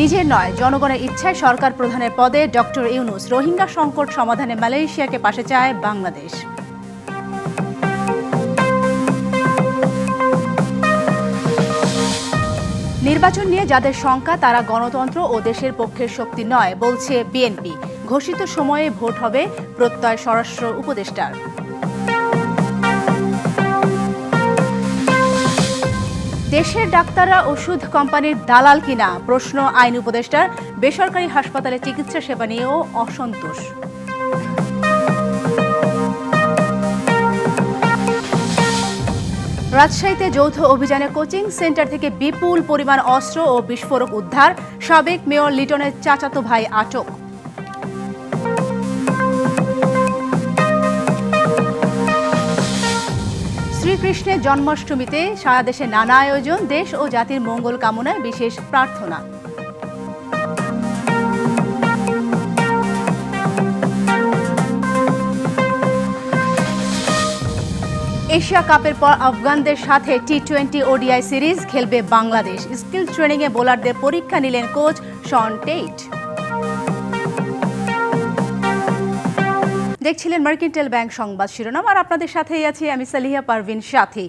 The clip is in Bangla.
নিজের নয়, জনগণের ইচ্ছায় সরকার প্রধানের পদে ডক্টর ইউনুস। রোহিঙ্গা সংকট সমাধানে মালয়েশিয়াকে পাশে চায় বাংলাদেশ। নির্বাচন নিয়ে যাদের শঙ্কা, তারা গণতন্ত্র ও দেশের পক্ষের শক্তি নয়, বলছে বিএনপি। ঘোষিত সময়ে ভোট হবে প্রত্যয় স্বরাষ্ট্র উপদেষ্টার। দেশের ডাক্তাররা ওষুধ কোম্পানির দালাল কিনা? প্রশ্ন আইন উপদেষ্টার বেসরকারি হাসপাতালে চিকিৎসা সেবা নিয়েও অসন্তোষ। রাজশাহীতে যৌথ অভিযানে কোচিং সেন্টার থেকে বিপুল পরিমাণ অস্ত্র ও বিস্ফোরক উদ্ধার, সাবেক মেয়র লিটনের চাচাতো ভাই আটক। শ্রীকৃষ্ণের জন্মাষ্টমীতে সারা দেশে নানা আয়োজন, দেশ ও জাতির মঙ্গল কামনায় বিশেষ প্রার্থনা। এশিয়া কাপের পর আফগানদের সাথে টি টোয়েন্টি ওডিআই সিরিজ খেলবে বাংলাদেশ। স্কিল ট্রেনিংয়ে বোলারদের পরীক্ষা নিলেন কোচ শন টেইট। দেখছিলেন মার্কেন্টাইল ব্যাংক সংবাদ শিরোনাম আর আপনাদের সাথেই আছি আমি সালিহা পারভিন সাথী।